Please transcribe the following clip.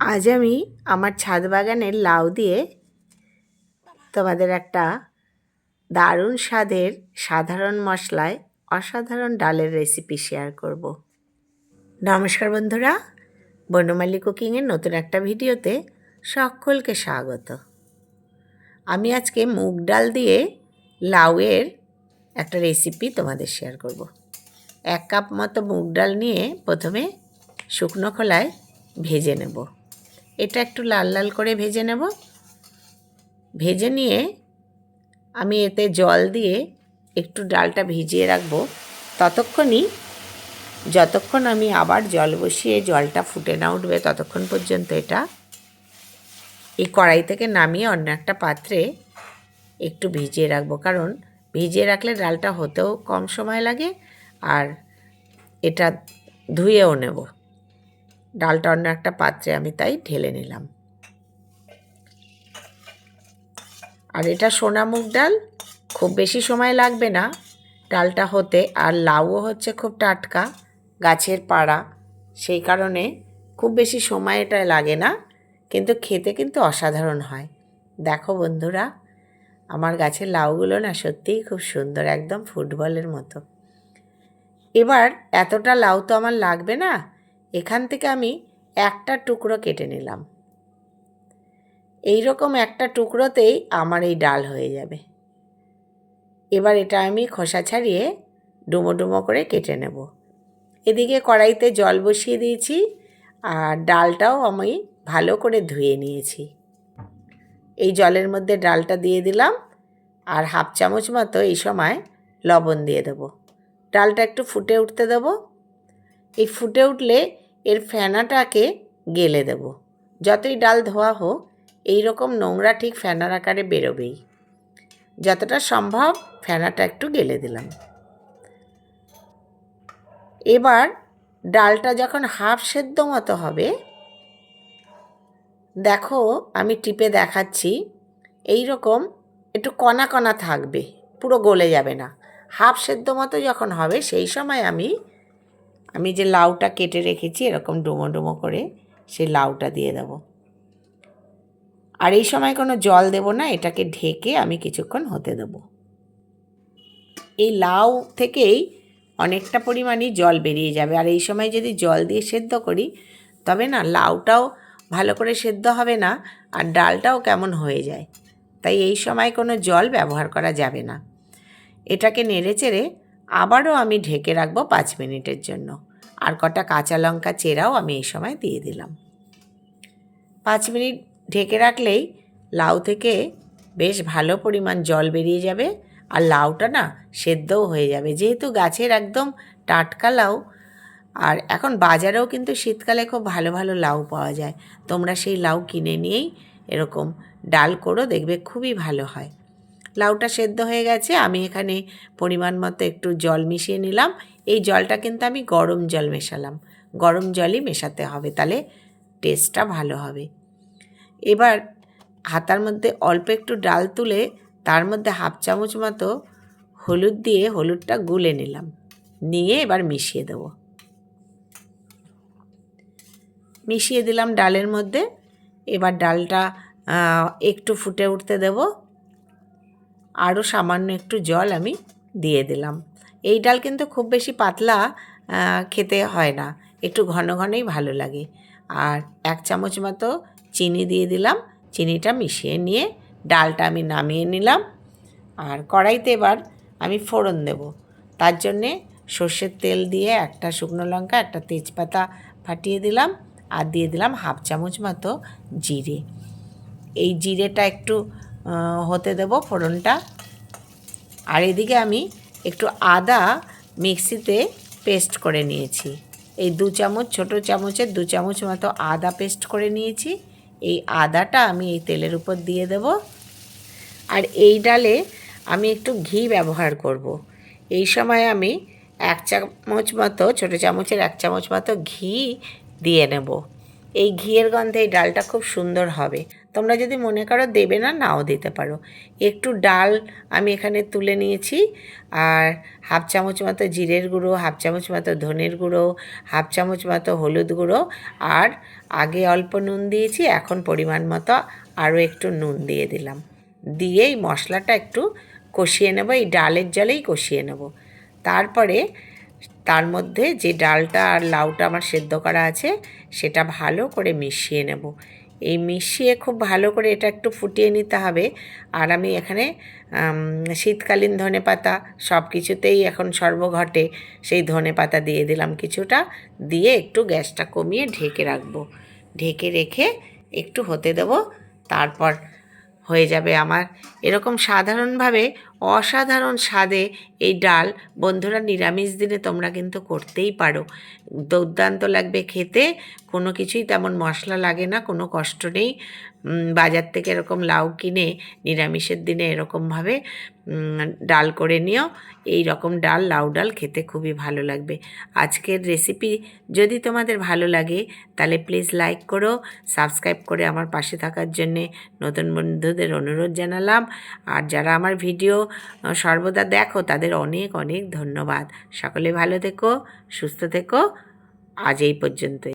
আজ আমি আমার ছাদ বাগানের লাউ দিয়ে তোমাদের একটা দারুণ স্বাদের সাধারণ মশলায় অসাধারণ ডালের রেসিপি শেয়ার করব। নমস্কার বন্ধুরা, বনমালী কুকিংয়ের নতুন একটা ভিডিওতে সকলকে স্বাগত। আমি আজকে মুগ ডাল দিয়ে লাউয়ের একটা রেসিপি তোমাদের শেয়ার করব। এক কাপ মতো মুগ ডাল নিয়ে প্রথমে শুকনো খোলায় ভেজে নেব। এটা একটু লাল লাল করে ভেজে নেব। ভেজে নিয়ে আমি এতে জল দিয়ে একটু ডালটা ভিজিয়ে রাখব। ততক্ষণই, যতক্ষণ আমি আবার জল বসিয়ে জলটা ফুটে না উঠবে ততক্ষণ পর্যন্ত এটা এই কড়াই থেকে নামিয়ে অন্য একটা পাত্রে একটু ভিজিয়ে রাখব। কারণ ভিজিয়ে রাখলে ডালটা হতেও কম সময় লাগে আর এটা ধুয়েও নেব। ডালটা অন্য একটা পাত্রে আমি তাই ঢেলে নিলাম। আর এটা সোনা মুগ ডাল, খুব বেশি সময় লাগবে না ডালটা হতে। আর লাউও হচ্ছে খুব টাটকা, গাছের পাড়া, সেই কারণে খুব বেশি সময় এটা লাগে না, কিন্তু খেতে কিন্তু অসাধারণ হয়। দেখো বন্ধুরা, আমার গাছের লাউগুলো না সত্যিই খুব সুন্দর, একদম ফুটবলের মতো। এবার এতটা লাউ তো আমার লাগবে না এখান থেকে আমি একটা টুকরো কেটে নিলাম। এই রকম একটা টুকরোতেই আমার এই ডাল হয়ে যাবে। এবার এটা আমি খোসা ছাড়িয়ে ডুমো ডুমো করে কেটে নেব। এদিকে কড়াইতে জল বসিয়ে দিয়েছি আর ডালটাও আমি ভালো করে ধুয়ে নিয়েছি। এই জলের মধ্যে ডালটা দিয়ে দিলাম আর হাফ চামচ মতো এই সময় লবণ দিয়ে দেবো। ডালটা একটু ফুটে উঠতে দেবো। এই ফুটে উঠলে এর ফেনাটাকে গেলে দেব। যতই ডাল ধোয়া হোক এই রকম নোংরা ঠিক ফেনার আকারে বেরোবেই। যতটা সম্ভব ফেনাটা একটু গেলে দিলাম। এবার ডালটা যখন হাফ সেদ্ধ মতো হবে, দেখো আমি টিপে দেখাচ্ছি এই রকম একটু কণা কণা থাকবে, পুরো গলে যাবে না। হাফ সেদ্ধ মতো যখন হবে, সেই সময় আমি আমি যে লাউটা কেটে রেখেছি, এরকম ডুমো ডুমো করে সেই লাউটা দিয়ে দেব। আর এই সময় কোনো জল দেব না, এটাকে ঢেকে আমি কিছুক্ষণ হতে দেব। এই লাউ থেকেই অনেকটা পরিমাণই জল বেরিয়ে যাবে। আর এই সময় যদি জল দিয়ে সেদ্ধ করি, তবে না, লাউটাও ভালো করে সেদ্ধ হবে না, আর ডালটাও কেমন হয়ে যায়। তাই এই সময় কোনো জল ব্যবহার করা যাবে না। এটাকে নেড়ে চেড়ে আবারও আমি ঢেকে রাখব পাঁচ মিনিটের জন্য। আর কটা কাঁচা লঙ্কা চেরাও আমি এই সময় দিয়ে দিলাম। পাঁচ মিনিট ঢেকে রাখলেই লাউ থেকে বেশ ভালো পরিমাণ জল বেরিয়ে যাবে আর লাউটা না সেদ্ধও হয়ে যাবে। যেহেতু গাছের একদম টাটকা লাউ, আর এখন বাজারেও কিন্তু শীতকালে খুব ভালো ভালো লাউ পাওয়া যায়। তোমরা সেই লাউ কিনে নিয়েই এরকম ডাল করো, দেখবে খুবই ভালো হয়। লাউটা সেদ্ধ হয়ে গেছে, আমি এখানে পরিমাণ মতো একটু জল মিশিয়ে নিলাম। এই জলটা কিন্তু আমি গরম জল মেশালাম। গরম জলই মেশাতে হবে, তাহলে টেস্টটা ভালো হবে। এবার হাতার মধ্যে অল্প একটু ডাল তুলে তার মধ্যে হাফ চামচ মতো হলুদ দিয়ে হলুদটা গুলে নিলাম। নিয়ে এবার মিশিয়ে দেব। মিশিয়ে দিলাম ডালের মধ্যে। এবার ডালটা একটু ফুটে উঠতে দেব। আরও সামান্য একটু জল আমি দিয়ে দিলাম। এই ডাল কিন্তু খুব বেশি পাতলা খেতে হয় না। একটু ঘন ঘনই ভালো লাগে। আর এক চামচ মতো চিনি দিয়ে দিলাম। চিনিটা মিশিয়ে নিয়ে ডালটা আমি নামিয়ে নিলাম। আর কড়াইতে এবার আমি ফোড়ন দেব। তার জন্যে সর্ষের তেল দিয়ে একটা শুকনো লঙ্কা, একটা তেজপাতা ফাটিয়ে দিলাম। আর দিয়ে দিলাম হাফ চামচ মতো জিরে। এই জিরেটা একটু হতে দেব ফোড়নটা। আর এদিকে আমি একটু আদা মিক্সিতে পেস্ট করে নিয়েছি। এই দু চামচ, ছোটো চামচের দু চামচ মতো আদা পেস্ট করে নিয়েছি। এই আদাটা আমি এই তেলের উপর দিয়ে দেব। আর এই ডালে আমি একটু ঘি ব্যবহার করব। এই সময় আমি এক চামচ মতো, ছোটো চামচের এক চামচ মতো ঘি দিয়ে নেব। এই ঘিয়ের গন্ধে এই ডালটা খুব সুন্দর হবে। তোমরা যদি মনে করো দেবে না, নাও দিতে পারো। একটু ডাল আমি এখানে তুলে নিয়েছি, আর হাফ চামচ মতো জিরের গুঁড়ো, হাফ চামচ মতো ধনের গুঁড়ো, হাফ চামচ মতো হলুদ গুঁড়ো, আর আগে অল্প নুন দিয়েছি, এখন পরিমাণ মতো আরও একটু নুন দিয়ে দিলাম। দিয়ে এই মশলাটা একটু কষিয়ে নেব, এই ডালের জলেই কষিয়ে নেব। তারপরে তার মধ্যে যে ডালটা আর লাউটা আমার সেদ্ধ করা আছে, সেটা ভালো করে মিশিয়ে নেব। এই মিশিয়ে খুব ভালো করে এটা একটু ফুটিয়ে নিতে হবে। আর আমি এখানে শীতকালীন ধনে পাতা সব কিছুতেই এখন সর্বঘটে সেই ধনে পাতা দিয়ে দিলাম কিছুটা। দিয়ে একটু গ্যাসটা কমিয়ে ঢেকে রাখব। ঢেকে রেখে একটু হতে দেব, তারপর হয়ে যাবে আমার। এরকম সাধারণভাবে অসাধারণ স্বাদে এই ডাল। বন্ধুরা, নিরামিষ দিনে তোমরা কিন্তু করতেই পারো। দুর্দান্ত লাগবে খেতে। কোনো কিছুই তেমন মশলা লাগে না, কোনো কষ্ট নেই। বাজার থেকে এরকম লাউ কিনে নিরামিষের দিনে এরকমভাবে ডাল করে নিও। এই রকম ডাল, লাউ ডাল খেতে খুবই ভালো লাগবে। আজকের রেসিপি যদি তোমাদের ভালো লাগে, তাহলে প্লিজ লাইক করো, সাবস্ক্রাইব করে আমার পাশে থাকার জন্যে নতুন বন্ধুদের অনুরোধ জানালাম। আর যারা আমার ভিডিও সর্বদা দেখো তাদের অনেক অনেক ধন্যবাদ। সকলে ভালো থেকো সুস্থ থেকো। আজ এই পর্যন্তই।